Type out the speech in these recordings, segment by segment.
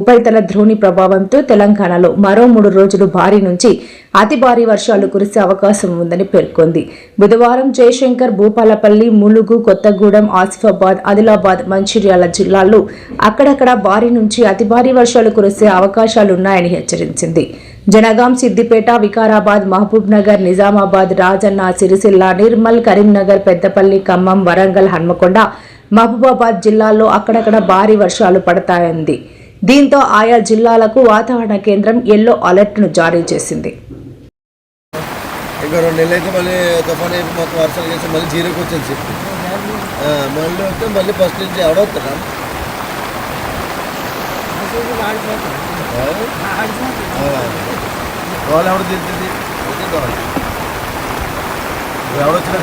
ఉపరితల ద్రోణి ప్రభావంతో తెలంగాణలో మరో మూడు రోజులు భారీ నుంచి అతి భారీ వర్షాలు కురిసే అవకాశం ఉందని పేర్కొంది. బుధవారం జయశంకర్ భూపాలపల్లి ములుగు కొత్తగూడెం ఆసిఫాబాద్ ఆదిలాబాద్ మంచిర్యాల జిల్లాల్లో అక్కడక్కడ భారీ నుంచి అతి భారీ వర్షాలు కురిసే అవకాశాలున్నాయని హెచ్చరించింది. జనగాం సిద్దిపేట వికారాబాద్ మహబూబ్ నగర్ నిజామాబాద్ రాజన్న సిరిసిల్ల నిర్మల్ కరీంనగర్ పెద్దపల్లి ఖమ్మం వరంగల్ హన్మకొండ మహబూబాబాద్ జిల్లాల్లో అక్కడక్కడ భారీ వర్షాలు పడతాయంది. దీంతో ఆయా జిల్లాలకు వాతావరణ కేంద్రం ఎల్లో అలర్ట్ను జారీ చేసింది. ఇంకా రెండు నెలలు అయితే మళ్ళీ తుఫాన్ అయిపోయి మొత్తం వర్షాలు చేసి మళ్ళీ జీరోకి వచ్చింది. చెప్పి మళ్ళీ వస్తే మళ్ళీ ఫస్ట్ నుంచి ఎవడవుతారా వాళ్ళు ఎవడు తింటుంది ఎవడొచ్చినా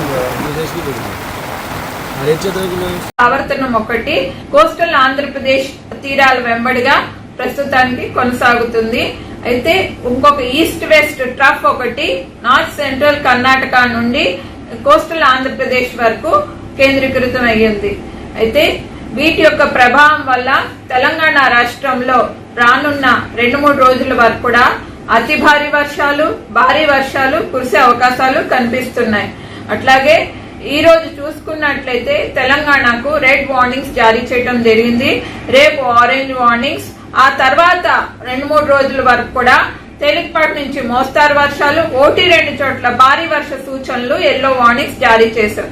ఆవర్తనం ఒకటి. కోస్టల్ ఆంధ్రప్రదేశ్ తీరాల వెంబడిగా ప్రస్తుతానికి కొనసాగుతుంది. అయితే ఇంకొక ఈస్ట్ వెస్ట్ ట్రఫ్ ఒకటి నార్త్ సెంట్రల్ కర్ణాటక నుండి కోస్టల్ ఆంధ్రప్రదేశ్ వరకు కేంద్రీకృతం అయ్యింది అయితే వీటి యొక్క ప్రభావం వల్ల తెలంగాణ రాష్ట్రంలో రానున్న రెండు మూడు రోజుల వరకు కూడా అతి భారీ వర్షాలు భారీ వర్షాలు కురిసే అవకాశాలు కనిపిస్తున్నాయి. అట్లాగే ఈ రోజు చూసుకున్నట్లయితే తెలంగాణకు రెడ్ వార్నింగ్స్ జారీ చేయడం జరిగింది. రేపు ఆరెంజ్ వార్నింగ్స్. ఆ తర్వాత రెండు మూడు రోజుల వరకు కూడా తేలికపాటి నుంచి మోస్తారు వర్షాలు. ఓటి రెండు చోట్ల భారీ వర్ష సూచనలు ఎల్లో వార్నింగ్స్ జారీ చేశారు.